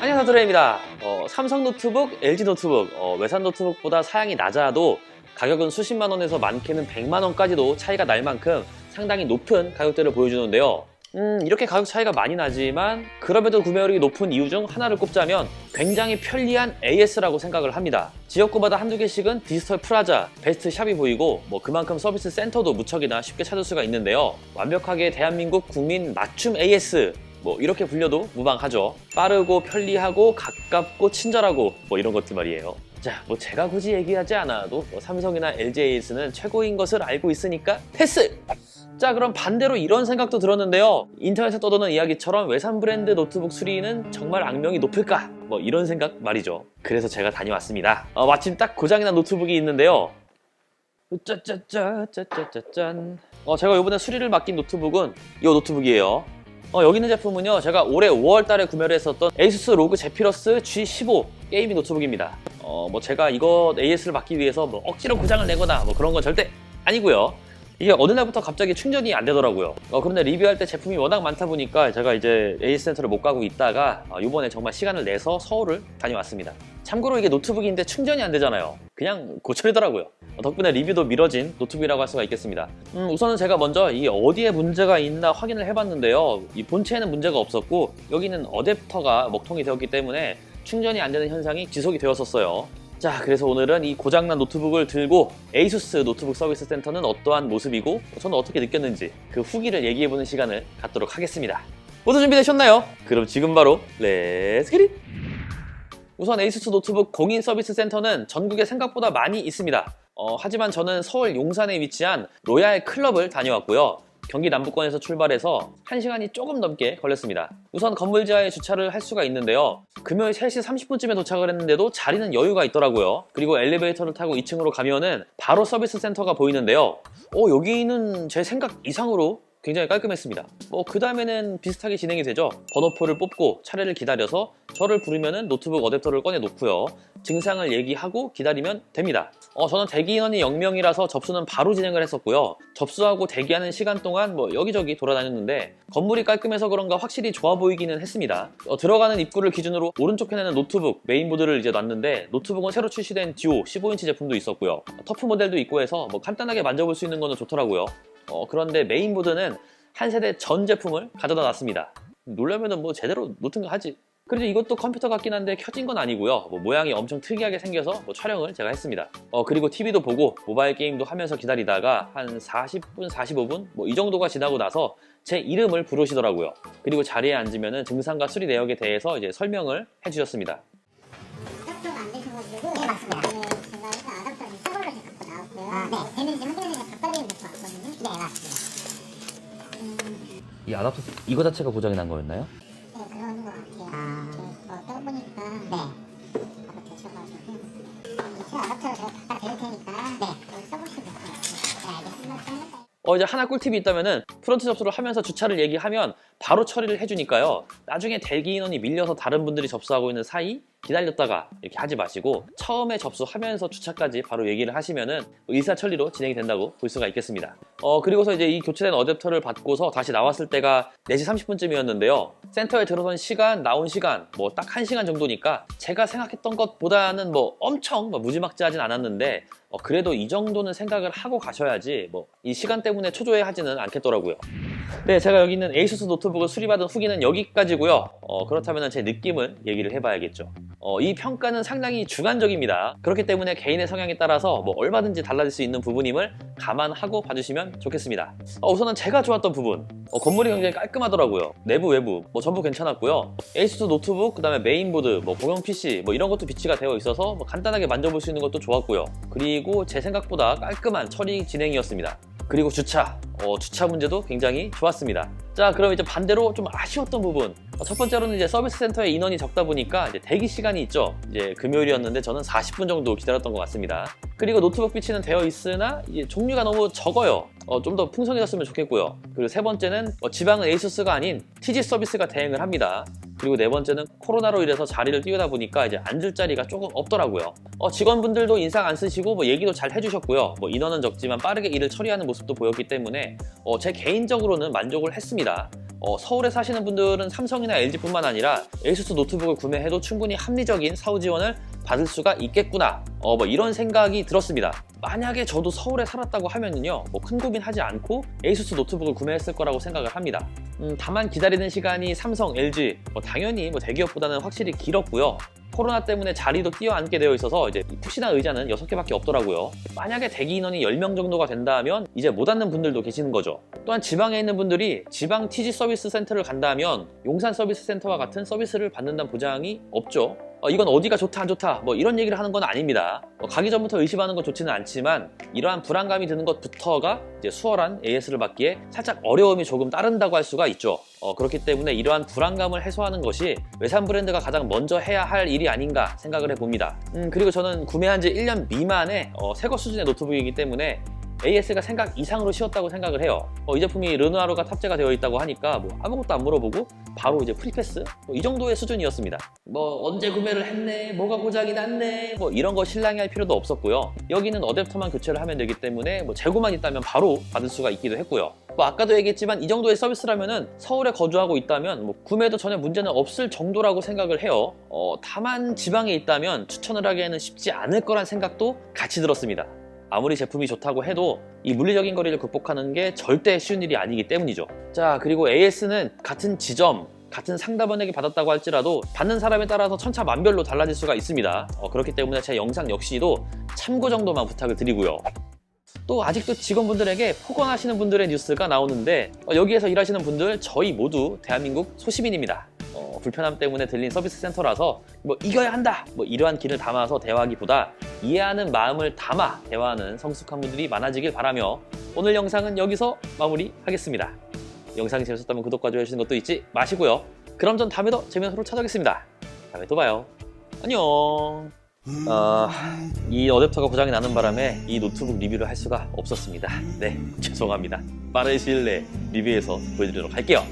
안녕하세요 드레입니다. 어, 삼성 노트북, LG 노트북, 어, 외산 노트북보다 사양이 낮아도 가격은 수십만 원에서 많게는 100만 원까지도 차이가 날 만큼 상당히 높은 가격대를 보여주는데요. 음, 이렇게 가격 차이가 많이 나지만 그럼에도 구매율이 높은 이유 중 하나를 꼽자면 굉장히 편리한 AS라고 생각을 합니다. 지역구마다 한두 개씩은 디지털 프라자, 베스트 샵이 보이고 뭐 그만큼 서비스 센터도 무척이나 쉽게 찾을 수가 있는데요. 완벽하게 대한민국 국민 맞춤 AS 뭐 이렇게 불려도 무방하죠. 빠르고 편리하고 가깝고 친절하고 뭐 이런 것들 말이에요. 자, 뭐 제가 굳이 얘기하지 않아도 뭐 삼성이나 LG AS는 최고인 것을 알고 있으니까 패스! 자, 그럼 반대로 이런 생각도 들었는데요. 인터넷에 떠도는 이야기처럼 외산 브랜드 노트북 수리는 정말 악명이 높을까? 뭐 이런 생각 말이죠. 그래서 제가 다녀왔습니다. 어, 마침 딱 고장이 난 노트북이 있는데요. 짜짜짜짜짜짠. 어, 제가 이번에 수리를 맡긴 노트북은 이 노트북이에요. 어, 여기 있는 제품은요, 제가 올해 5월 달에 구매를 했었던 에이수스 로그 제피러스 G15 게이밍 노트북입니다. 어, 뭐 제가 이거 AS를 맡기 위해서 뭐 억지로 고장을 내거나 뭐 그런 건 절대 아니고요. 이게 어느 날부터 갑자기 충전이 안 되더라고요. 어, 그런데 리뷰할 때 제품이 워낙 많다 보니까 제가 이제 AS 센터를 못 가고 있다가 어, 이번에 정말 시간을 내서 서울을 다녀왔습니다. 참고로 이게 노트북인데 충전이 안 되잖아요. 그냥 고철이더라고요. 어, 덕분에 리뷰도 미뤄진 노트북이라고 할 수가 있겠습니다. 음, 우선은 제가 먼저 이 어디에 문제가 있나 확인을 해봤는데요. 이 본체에는 문제가 없었고 여기는 어댑터가 먹통이 되었기 때문에 충전이 안 되는 현상이 지속이 되었었어요. 자, 그래서 오늘은 이 고장난 노트북을 들고 에이수스 노트북 서비스 센터는 어떠한 모습이고 저는 어떻게 느꼈는지 그 후기를 얘기해보는 시간을 갖도록 하겠습니다. 모두 준비되셨나요? 그럼 지금 바로 렛츠 기릿! 우선 에이수스 노트북 공인 서비스 센터는 전국에 생각보다 많이 있습니다. 어, 하지만 저는 서울 용산에 위치한 로얄 클럽을 다녀왔고요. 경기 남부권에서 출발해서 1시간이 조금 넘게 걸렸습니다. 우선 건물 지하에 주차를 할 수가 있는데요. 금요일 3시 30분쯤에 도착을 했는데도 자리는 여유가 있더라고요. 그리고 엘리베이터를 타고 2층으로 가면은 바로 서비스 센터가 보이는데요. 어, 여기는 제 생각 이상으로 굉장히 깔끔했습니다. 뭐 그 다음에는 비슷하게 진행이 되죠. 번호표를 뽑고 차례를 기다려서 저를 부르면은 노트북 어댑터를 꺼내 놓고요. 증상을 얘기하고 기다리면 됩니다. 어, 저는 대기 인원이 0명이라서 접수는 바로 진행을 했었고요. 접수하고 대기하는 시간 동안 뭐 여기저기 돌아다녔는데 건물이 깔끔해서 그런가 확실히 좋아 보이기는 했습니다. 어, 들어가는 입구를 기준으로 오른쪽 편에는 노트북, 메인보드를 이제 놨는데 노트북은 새로 출시된 듀오 15인치 제품도 있었고요. 터프 모델도 있고 해서 뭐 간단하게 만져볼 수 있는 거는 좋더라고요. 어, 그런데 메인보드는 한 세대 전 제품을 가져다 놨습니다. 놀라면은 뭐 제대로 노트가 하지. 그래도 이것도 컴퓨터 같긴 한데 켜진 건 아니고요. 뭐 모양이 엄청 특이하게 생겨서 뭐 촬영을 제가 했습니다. 어, 그리고 TV도 보고 모바일 게임도 하면서 기다리다가 한 40분, 45분 뭐 이 정도가 지나고 나서 제 이름을 부르시더라고요. 그리고 자리에 앉으면은 증상과 수리 내역에 대해서 이제 설명을 해주셨습니다. 좀네 맞습니다. 네, 제가 아답터를 새 걸로 이렇게 갖고 나왔고요. 네, 되는지 확인해서 갖다 드리는 것도 왔거든요. 네 맞습니다. 이 아답터 이거 자체가 고장이 난 거였나요? 네 그런 것 같아요. 아. 뭐 떠보니까 네. 바로 되셔가지고 새 아답터를 제가 갖다 드릴 테니까 네. 네 알겠습니다. 어 이제 하나 꿀팁이 있다면은 프론트 접수를 하면서 주차를 얘기하면 바로 처리를 해주니까요. 나중에 대기 인원이 밀려서 다른 분들이 접수하고 있는 사이 기다렸다가 이렇게 하지 마시고 처음에 접수하면서 주차까지 바로 얘기를 하시면은 일사천리로 진행이 된다고 볼 수가 있겠습니다. 어 그리고서 이제 이 교체된 어댑터를 받고서 다시 나왔을 때가 4시 30분쯤이었는데요. 센터에 들어선 시간, 나온 시간 뭐 딱 1시간 정도니까 제가 생각했던 것보다는 뭐 엄청 뭐 무지막지하진 않았는데 어, 그래도 이 정도는 생각을 하고 가셔야지 뭐 이 시간 때문에 초조해하지는 않겠더라고요. 네, 제가 여기 있는 에이수스 노트북을 수리받은 후기는 여기까지고요. 어, 그렇다면 제 느낌을 얘기를 해봐야겠죠. 어, 이 평가는 상당히 주관적입니다. 그렇기 때문에 개인의 성향에 따라서 뭐 얼마든지 달라질 수 있는 부분임을 감안하고 봐주시면 좋겠습니다. 어, 우선은 제가 좋았던 부분. 어, 건물이 굉장히 깔끔하더라고요. 내부, 외부 뭐 전부 괜찮았고요. 에이수스 노트북, 그다음에 메인보드, 뭐 공용 PC 뭐 이런 것도 비치가 되어 있어서 뭐 간단하게 만져볼 수 있는 것도 좋았고요. 그리고 제 생각보다 깔끔한 처리 진행이었습니다. 그리고 주차, 어, 주차 문제도 굉장히 좋았습니다. 자, 그럼 이제 반대로 좀 아쉬웠던 부분. 어, 첫 번째로는 이제 서비스 센터에 인원이 적다 보니까 이제 대기 시간이 있죠. 이제 금요일이었는데 저는 40분 정도 기다렸던 것 같습니다. 그리고 노트북 비치는 되어 있으나 이제 종류가 너무 적어요. 어, 좀 더 풍성해졌으면 좋겠고요. 그리고 세 번째는 어, 지방은 에이수스가 아닌 TG 서비스가 대행을 합니다. 그리고 네 번째는 코로나로 인해서 자리를 띄우다 보니까 이제 앉을 자리가 조금 없더라고요. 어, 직원분들도 인상 안 쓰시고 뭐 얘기도 잘 해주셨고요. 뭐 인원은 적지만 빠르게 일을 처리하는 모습도 보였기 때문에 어, 제 개인적으로는 만족을 했습니다. 어, 서울에 사시는 분들은 삼성이나 LG뿐만 아니라 에이수스 노트북을 구매해도 충분히 합리적인 사후 지원을 받을 수가 있겠구나. 어, 뭐 이런 생각이 들었습니다. 만약에 저도 서울에 살았다고 하면은요, 뭐 큰 고민하지 않고 에이수스 노트북을 구매했을 거라고 생각을 합니다. 음, 다만 기다리는 시간이 삼성, LG, 뭐 당연히 뭐 대기업보다는 확실히 길었고요. 코로나 때문에 자리도 뛰어앉게 되어 있어서 이제 이 푸시나 의자는 6개밖에 없더라고요. 만약에 대기 인원이 10명 정도가 된다면 이제 못 앉는 분들도 계시는 거죠. 또한 지방에 있는 분들이 지방 TG 서비스 센터를 간다면 용산 서비스 센터와 같은 서비스를 받는다는 보장이 없죠. 어, 이건 어디가 좋다 안 좋다 뭐 이런 얘기를 하는 건 아닙니다. 어, 가기 전부터 의심하는 건 좋지는 않지만 이러한 불안감이 드는 것부터가 이제 수월한 AS를 받기에 살짝 어려움이 조금 따른다고 할 수가 있죠. 어, 그렇기 때문에 이러한 불안감을 해소하는 것이 외산 브랜드가 가장 먼저 해야 할 일이 아닌가 생각을 해봅니다. 음, 그리고 저는 구매한 지 1년 미만의 어, 새거 수준의 노트북이기 때문에 AS가 생각 이상으로 쉬웠다고 생각을 해요. 어, 이 제품이 르누아르가 탑재가 되어 있다고 하니까 뭐 아무것도 안 물어보고 바로 이제 프리패스 뭐 이 정도의 수준이었습니다. 뭐 언제 구매를 했네, 뭐가 고장이 났네, 뭐 이런 거 실랑이 할 필요도 없었고요. 여기는 어댑터만 교체를 하면 되기 때문에 뭐 재고만 있다면 바로 받을 수가 있기도 했고요. 뭐 아까도 얘기했지만 이 정도의 서비스라면은 서울에 거주하고 있다면 뭐 구매도 전혀 문제는 없을 정도라고 생각을 해요. 어, 다만 지방에 있다면 추천을 하기에는 쉽지 않을 거란 생각도 같이 들었습니다. 아무리 제품이 좋다고 해도 이 물리적인 거리를 극복하는 게 절대 쉬운 일이 아니기 때문이죠. 자, 그리고 AS는 같은 지점, 같은 상담원에게 받았다고 할지라도 받는 사람에 따라서 천차만별로 달라질 수가 있습니다. 어, 그렇기 때문에 제 영상 역시도 참고 정도만 부탁을 드리고요. 또 아직도 직원분들에게 폭언하시는 분들의 뉴스가 나오는데 어, 여기에서 일하시는 분들 저희 모두 대한민국 소시민입니다. 어, 불편함 때문에 들린 서비스 센터라서 뭐 이겨야 한다 뭐 이러한 길을 담아서 대화하기보다 이해하는 마음을 담아 대화하는 성숙한 분들이 많아지길 바라며 오늘 영상은 여기서 마무리하겠습니다. 영상이 재밌었다면 구독과 좋아요 해주시는 것도 잊지 마시고요. 그럼 전 다음에 더 재미난 서로 찾아오겠습니다. 다음에 또 봐요. 안녕. 어, 이 어댑터가 고장이 나는 바람에 이 노트북 리뷰를 할 수가 없었습니다. 네, 죄송합니다. 빠른 시일 내에 리뷰해서 보여드리도록 할게요.